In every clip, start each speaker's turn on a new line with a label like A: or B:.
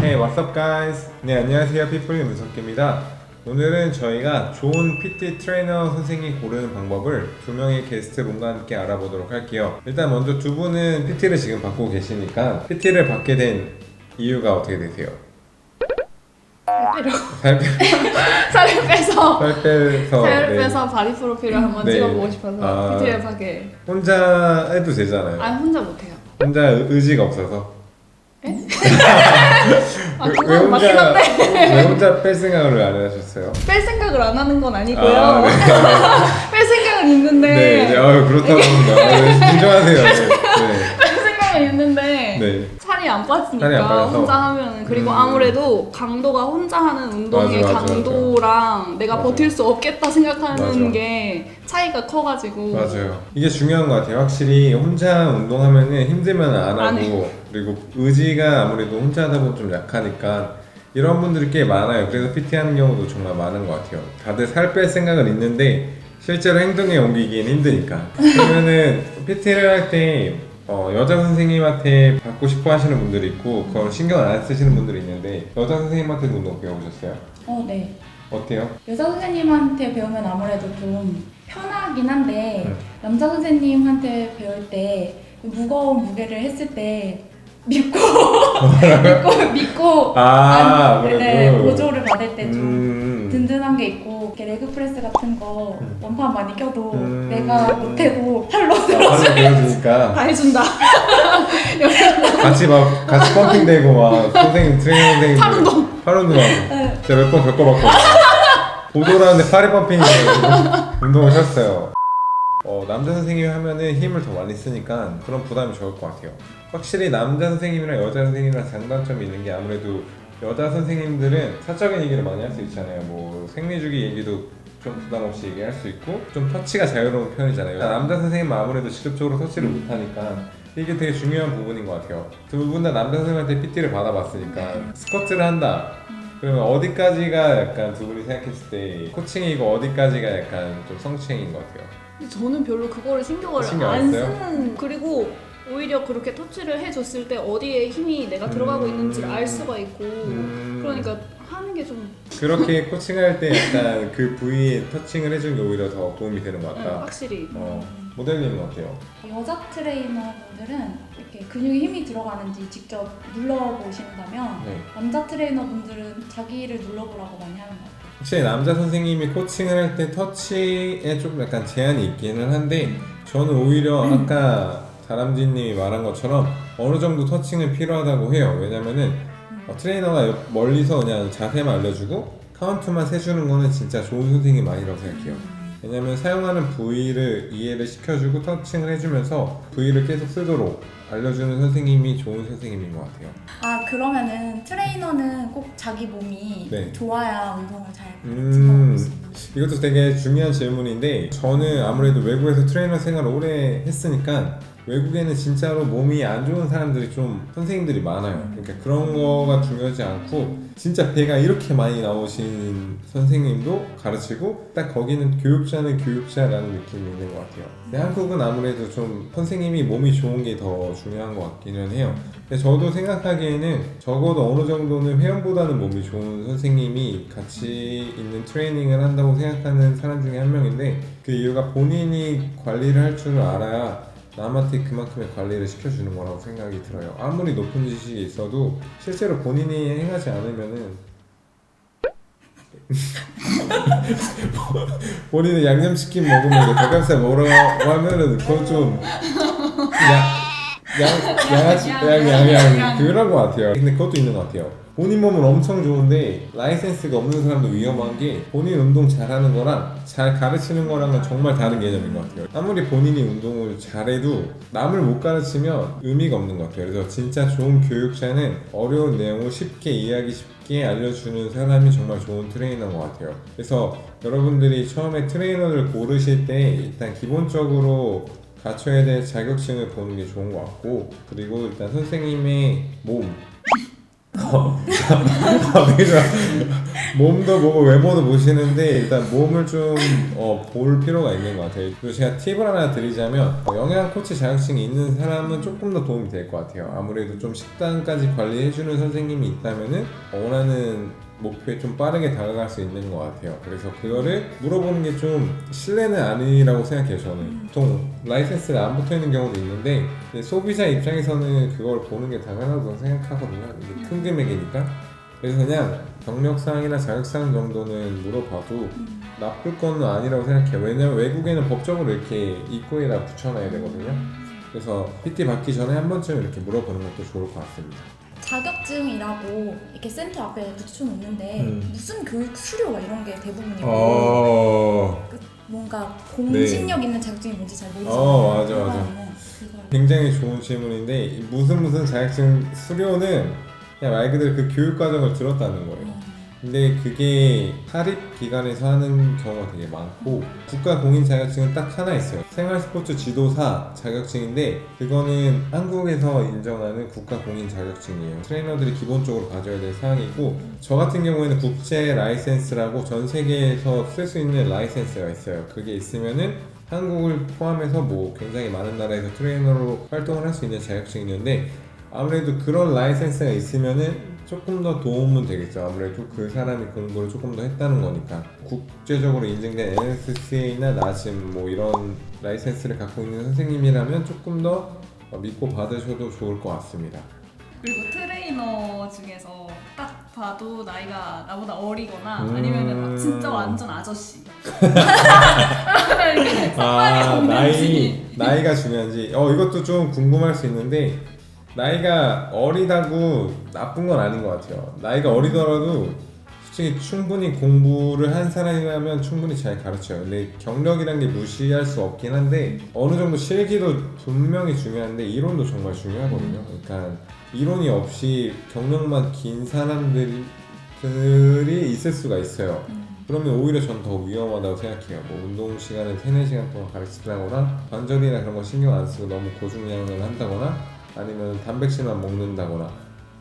A: Hey, what's up, guys? 네, 안녕하세요. 피플의 문석기입니다. 오늘은 저희가 좋은 PT 트레이너 선생님 고르는 방법을 두 명의 게스트 분과 함께 알아보도록 할게요. 일단 먼저 두 분은 PT를 지금 받고 계시니까 PT를 받게 된 이유가 어떻게 되세요?
B: 빼려
A: 살, 빼-
B: 살을 빼서
A: 살 빼서
B: 살을
A: 네.
B: 빼서 바디 프로필을 한번
A: 네.
B: 찍어보고 싶어서
A: 아.
B: PT를 하게
A: 혼자 해도 되잖아요.
B: 아 혼자 못해요
A: 혼자 의- 의지가 없어서.
B: 아
A: 왜- 왜
B: 그건 맞긴 한데
A: 왜 혼자 뺄 생각을 안 하셨어요?
B: 뺄 생각을 안 하는 건 아니고요
A: 아, 네.
B: 뺄 생각은 있는데
A: 네, 네, 아유, 그렇다고 합니다. 아, 네, 진정하세요. 네,
B: 뺄 생각은 있는데
A: 네. 네.
B: 살이 안 빠지니까
A: 살이 안 빠져서.
B: 혼자 하면 그리고
A: 음.
B: 아무래도 강도가 혼자 하는 운동의
A: 맞아, 맞아,
B: 강도랑 내가
A: 맞아.
B: 버틸 수 없겠다 생각하는
A: 맞아.
B: 게 차이가 커가지고
A: 맞아요. 이게 중요한 것 같아요. 확실히 혼자 운동하면은 힘들면 안
B: 안
A: 하고 그리고 의지가 아무래도 혼자 하다 보면 좀 약하니까 이런 분들이 꽤 많아요. 그래서 PT 하는 경우도 정말 많은 것 같아요. 다들 살 뺄 생각은 있는데 실제로 행동에 옮기기엔 힘드니까. 그러면은 PT를 할 때 어, 여자 선생님한테 받고 싶어 하시는 분들이 있고 그걸 신경 안 쓰시는 분들이 있는데 여자 선생님한테 운동 배워보셨어요?
C: 어, 네.
A: 어때요?
C: 여자 선생님한테 배우면 아무래도 좀 편하긴 한데
A: 네.
C: 남자 선생님한테 배울 때 무거운 무게를 했을 때 믿고 믿고 믿고
A: 아,
C: 안- 네,
A: 아무래도.
C: 보조를 받을 때 좀
A: 음.
C: 든든한 게 있고 이렇게 레그 프레스 같은 거
A: 음.
C: 원판 많이 껴도
A: 음.
C: 내가 못해도 팔로
A: 아, 바로 배워주니까
B: 다 해준다
A: 같이 막 같이 펌핑되고 막 선생님 트레이너 선생님 팔 운동 팔 운동하고
C: 네.
A: 제가 몇 번 겪어봤거든요 보도라는데 팔이 펌핑이 운동을 하셨어요 어, 남자 선생님이 하면은 힘을 더 많이 쓰니까 그런 부담이 적을 것 같아요 확실히 남자 선생님이랑 여자 선생님이랑 장단점이 있는 게 아무래도 여자 선생님들은 사적인 얘기를 많이 할 수 있잖아요 뭐 생리주기 얘기도 좀 부담 없이 얘기할 수 있고 좀 터치가 자유로운 편이잖아요 남자 선생님은 아무래도 직접적으로 터치를 못하니까 이게 되게 중요한 부분인 것 같아요. 두 분 다 남자 선생님한테 PT를 받아봤으니까 스쿼트를 한다. 그러면 어디까지가 약간 두 분이 생각했을 때 코칭이고 어디까지가 약간 좀 성추행인 것 같아요.
B: 근데 저는 별로 그거를 신경을
A: 신경 안
B: 안
A: 써요?
B: 쓰는 그리고 오히려 그렇게 터치를 해줬을 때 어디에 힘이 내가 들어가고
A: 음.
B: 있는지를 알 수가 있고
A: 음.
B: 그러니까 하는 게 좀
A: 그렇게 코칭할 때 약간 그 부위에 터칭을 해주는 게 오히려 더 도움이 되는 것 같다.
B: 확실히
A: 어, 모델님은 어때요?
C: 여자 트레이너분들은 이렇게 근육에 힘이 들어가는지 직접 눌러보신다면
A: 네.
C: 남자 트레이너분들은 자기를 눌러보라고 많이 하는 것 같아요.
A: 확실히 남자 선생님이 코칭을 할 때 터치에 좀 약간 제한이 있기는 한데 저는 오히려 아까 다람쥐님이 말한 것처럼 어느 정도 터칭은 필요하다고 해요. 왜냐면은 어, 트레이너가 옆- 멀리서 그냥 자세만 알려주고 카운트만 세주는 거는 진짜 좋은 선생님 아니라고 생각해요. 왜냐면 사용하는 부위를 이해를 시켜주고 터칭을 해주면서 부위를 계속 쓰도록 알려주는 선생님이 좋은 선생님인 것 같아요.
C: 아 그러면은 트레이너는 꼭 자기 몸이
A: 네.
C: 좋아야 운동을 잘
A: 음,
C: 있는
A: 이것도 되게 중요한 질문인데 저는 아무래도 외국에서 트레이너 생활을 오래 했으니까 외국에는 진짜로 몸이 안 좋은 사람들이 좀 선생님들이 많아요. 그러니까 그런 거가 중요하지 않고 진짜 배가 이렇게 많이 나오신 선생님도 가르치고 딱 거기는 교육자는 교육자라는 느낌이 있는 것 같아요. 근데 한국은 아무래도 좀 선생님이 몸이 좋은 게 더 중요한 것 같기는 해요. 근데 저도 생각하기에는 적어도 어느 정도는 회원보다는 몸이 좋은 선생님이 같이 있는 트레이닝을 한다고 생각하는 사람 중에 한 명인데 그 이유가 본인이 관리를 할 줄을 알아야 남한테 그만큼의 관리를 시켜주는 거라고 생각이 들어요. 아무리 높은 지식이 있어도 실제로 본인이 행하지 않으면은 본인은 양념치킨 먹으면 닭가슴살 먹으라고 하면은 그건 좀 양, 양, 양아치, 양, 양, 양, 그런 것 같아요. 근데 그것도 있는 것 같아요. 본인 몸은 엄청 좋은데 라이센스가 없는 사람도 위험한 게 본인 운동 잘하는 거랑 잘 가르치는 거랑은 정말 다른 개념인 것 같아요. 아무리 본인이 운동을 잘해도 남을 못 가르치면 의미가 없는 것 같아요. 그래서 진짜 좋은 교육자는 어려운 내용을 쉽게 이해하기 쉽게 알려주는 사람이 정말 좋은 트레이너인 것 같아요. 그래서 여러분들이 처음에 트레이너를 고르실 때 일단 기본적으로 갖춰야 될 자격증을 보는 게 좋은 것 같고 그리고 일단 선생님의 몸 어, 좋아. 몸도 보고 외모도 보시는데 일단 몸을 좀 어, 볼 필요가 있는 것 같아요. 그리고 제가 팁을 하나 드리자면 어, 영양 코치 자격증이 있는 사람은 조금 더 도움이 될 것 같아요. 아무래도 좀 식단까지 관리해주는 선생님이 있다면은 원하는 목표에 좀 빠르게 다가갈 수 있는 것 같아요. 그래서 그거를 물어보는 게 좀 신뢰는 아니라고 생각해요. 저는 보통 라이센스가 안 붙어 있는 경우도 있는데 소비자 입장에서는 그걸 보는 게 당연하다고 생각하거든요. 이게 큰 금액이니까. 그래서 그냥 경력사항이나 자격사항 정도는 물어봐도 나쁠 건 아니라고 생각해요. 왜냐면 외국에는 법적으로 이렇게 입구에다 붙여놔야 되거든요. 그래서 PT 받기 전에 한 번쯤 이렇게 물어보는 것도 좋을 것 같습니다.
C: 자격증이라고 이렇게 센터 앞에 붙여놓는데
A: 음.
C: 무슨 교육 수료가 이런 게 대부분이고
A: 어,
C: 뭔가 공신력 있는 자격증이 뭔지 잘 모르잖아요.
A: 어, 맞아, 맞아. 굉장히 좋은 질문인데 이 무슨 무슨 자격증 수료는 그냥 말 그대로 그 교육 과정을 들었다는 거예요.
C: 음.
A: 근데 그게 사립 기관에서 하는 경우가 되게 많고 국가 공인 자격증은 딱 하나 있어요. 생활 스포츠 지도사 자격증인데 그거는 한국에서 인정하는 국가 공인 자격증이에요. 트레이너들이 기본적으로 가져야 될 사항이고 저 같은 경우에는 국제 라이센스라고 전 세계에서 쓸 수 있는 라이센스가 있어요. 그게 있으면은 한국을 포함해서 뭐 굉장히 많은 나라에서 트레이너로 활동을 할 수 있는 자격증이 있는데 아무래도 그런 라이센스가 있으면은 조금 더 도움은 되겠죠. 아무래도 그 사람이 공부를 조금 더 했다는 거니까. 국제적으로 인증된 NSCA나 나심 뭐 이런 라이센스를 갖고 있는 선생님이라면 조금 더 믿고 받으셔도 좋을 것 같습니다.
B: 그리고 트레이너 중에서 딱 봐도 나이가 나보다 어리거나
A: 음.
B: 아니면은 막 진짜 완전 아저씨.
A: 아 나이. 나이가 중요한지 어 이것도 좀 궁금할 수 있는데 나이가 어리다고 나쁜 건 아닌 것 같아요. 나이가 어리더라도 솔직히 충분히 공부를 한 사람이라면 충분히 잘 가르쳐요. 근데 경력이란 게 무시할 수 없긴 한데 어느 정도 실기도 분명히 중요한데 이론도 정말 중요하거든요. 그러니까 이론이 없이 경력만 긴 사람들이 있을 수가 있어요. 그러면 오히려 전 더 위험하다고 생각해요. 뭐 운동 시간을 3, 4시간 동안 가르친다거나 관절이나 그런 거 신경 안 쓰고 너무 고중량을 한다거나 아니면 단백질만 먹는다거나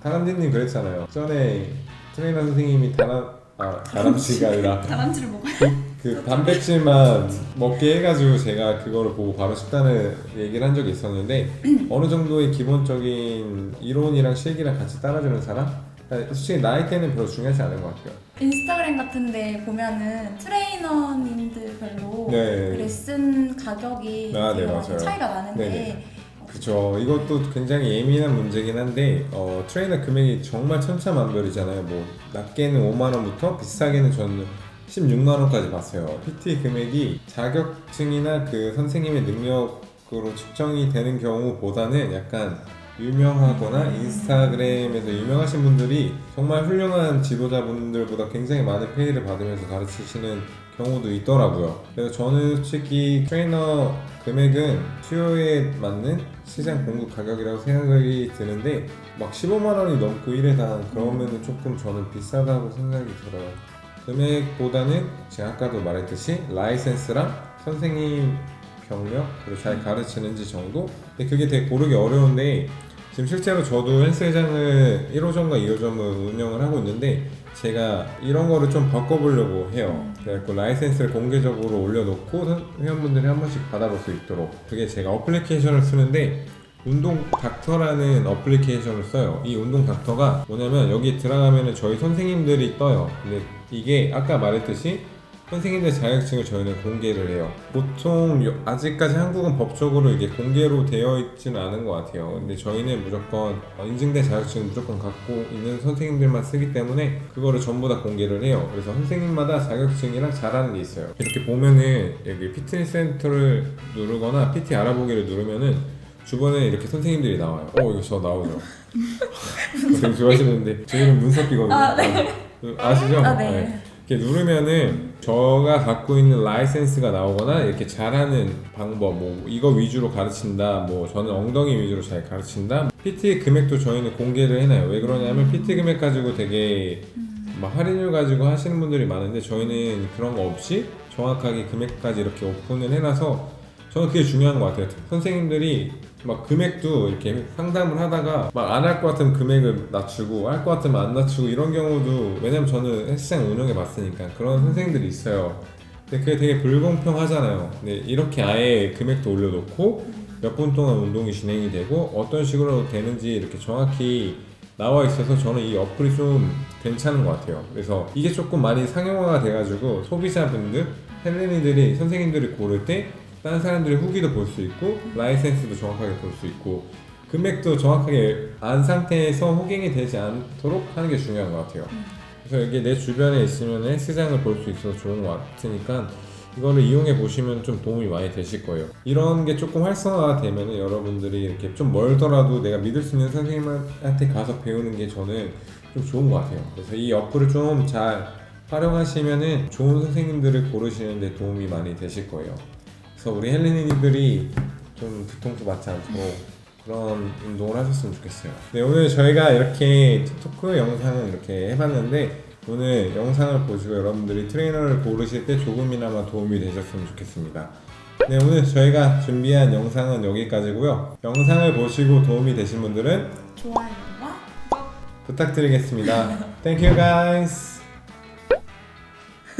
A: 다람쥐님 그랬잖아요. 전에 트레이너 선생님이 다람 아 다람쥐가 아니라
B: 다람쥐를 먹어요.
A: 그 단백질만 먹게 해가지고 제가 그거를 보고 바로 식단을 얘기를 한 적이 있었는데 어느 정도의 기본적인 이론이랑 실기랑 같이 따라주는 사람? 솔직히 나이 때는 별로 중요하지 않은 것 같아요.
C: 인스타그램 같은데 보면은 트레이너님들별로
A: 네.
C: 레슨 가격이
A: 아, 네.
C: 차이가 나는데
A: 네네. 그쵸. 이것도 굉장히 예민한 문제긴 한데 어, 트레이너 금액이 정말 천차만별이잖아요. 뭐 낮게는 5만 원부터 비싸게는 저는 16만 원까지 봤어요. PT 금액이 자격증이나 그 선생님의 능력으로 측정이 되는 경우보다는 약간 유명하거나 인스타그램에서 유명하신 분들이 정말 훌륭한 지도자분들보다 굉장히 많은 페이를 받으면서 가르치시는 경우도 있더라고요. 그래서 저는 솔직히 트레이너 금액은 수요에 맞는 시장 공급 가격이라고 생각이 드는데 막 15만 원이 넘고 이래다 그러면은 조금 저는 비싸다고 생각이 들어요. 금액보다는 제가 아까도 말했듯이 라이센스랑 선생님 경력 그리고 잘 가르치는지 정도 근데 그게 되게 고르기 어려운데 지금 실제로 저도 헬스장을 1호점과 2호점을 운영을 하고 있는데 제가 이런 거를 좀 바꿔보려고 해요 그래갖고 라이센스를 공개적으로 올려놓고 선- 회원분들이 한 번씩 받아볼 수 있도록 그게 제가 어플리케이션을 쓰는데 운동 닥터라는 어플리케이션을 써요. 이 운동 닥터가 뭐냐면 여기 들어가면은 저희 선생님들이 떠요. 근데 이게 아까 말했듯이 선생님들 자격증을 저희는 공개를 해요. 보통 요- 아직까지 한국은 법적으로 이게 공개로 되어 있지는 않은 것 같아요. 근데 저희는 무조건 어, 인증된 자격증을 무조건 갖고 있는 선생님들만 쓰기 때문에 그거를 전부 다 공개를 해요. 그래서 선생님마다 자격증이랑 잘하는 게 있어요. 이렇게 보면은 여기 피트니스 센터를 누르거나 PT 알아보기를 누르면은 주변에 이렇게 선생님들이 나와요. 어 이거 저 나오죠. 되게 좋아하시는데 제 이름 문석기거든요.
C: 아, 네.
A: 아, 시죠
C: 아, 네.
A: 이렇게 누르면은 저가 갖고 있는 라이센스가 나오거나 이렇게 잘하는 방법 뭐 이거 위주로 가르친다 뭐 저는 엉덩이 위주로 잘 가르친다. PT 금액도 저희는 공개를 해놔요. 왜 그러냐면 PT 금액 가지고 되게 막 할인율 가지고 하시는 분들이 많은데 저희는 그런 거 없이 정확하게 금액까지 이렇게 오픈을 해놔서 저는 그게 중요한 것 같아요. 선생님들이 막 금액도 이렇게 상담을 하다가 막 안 할 것 같으면 금액을 낮추고 할 것 같으면 안 낮추고 이런 경우도 왜냐면 저는 헬스장 운영해 봤으니까 그런 선생님들이 있어요. 근데 그게 되게 불공평하잖아요. 근데 이렇게 아예 금액도 올려놓고 몇 분 동안 운동이 진행이 되고 어떤 식으로 되는지 이렇게 정확히 나와 있어서 저는 이 어플이 좀 괜찮은 것 같아요. 그래서 이게 조금 많이 상용화가 돼가지고 소비자분들, 헬레니들이 선생님들이 고를 때 다른 사람들의 후기도 볼 수 있고 라이센스도 정확하게 볼 수 있고 금액도 정확하게 안 상태에서 호갱이 되지 않도록 하는 게 중요한 것 같아요. 그래서 이게 내 주변에 있으면 헬스장을 볼 수 있어서 좋은 것 같으니까 이거를 이용해 보시면 좀 도움이 많이 되실 거예요. 이런 게 조금 활성화가 되면 여러분들이 이렇게 좀 멀더라도 내가 믿을 수 있는 선생님한테 가서 배우는 게 저는 좀 좋은 것 같아요. 그래서 이 어플을 좀 잘 활용하시면은 좋은 선생님들을 고르시는데 도움이 많이 되실 거예요. 그래서 우리 헬리니들이 좀 뒤통수 맞지 않도록 그런 운동을 하셨으면 좋겠어요. 네, 오늘 저희가 이렇게 틱토크 영상을 이렇게 해봤는데 오늘 영상을 보시고 여러분들이 트레이너를 고르실 때 조금이나마 도움이 되셨으면 좋겠습니다. 네, 오늘 저희가 준비한 영상은 여기까지고요. 영상을 보시고 도움이 되신 분들은
C: 좋아요와
A: 부탁드리겠습니다. Thank you guys.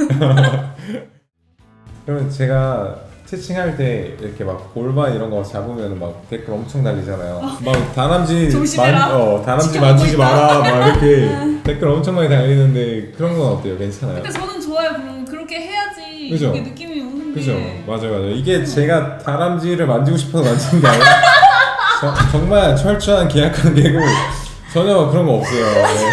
A: 그러면 제가 채팅할 때 이렇게 막 골반 이런 거 잡으면 막 댓글 엄청 달리잖아요. 막 다람쥐
B: 조심해라.
A: 만, 어, 다람쥐
B: 지켜보고
A: 만지지
B: 있다.
A: 마라 막 이렇게 댓글 엄청 많이 달리는데 그런 건 어때요? 괜찮아요?
B: 근데 저는 좋아요. 그럼 그렇게 해야지
A: 그죠?
B: 이게 느낌이 오는
A: 그죠?
B: 게
A: 맞아요, 맞아요. 이게 제가 다람쥐를 만지고 싶어서 만지는 게 아니라 저- 정말 철저한 계약 관계고 전혀 그런 거 없어요. 네.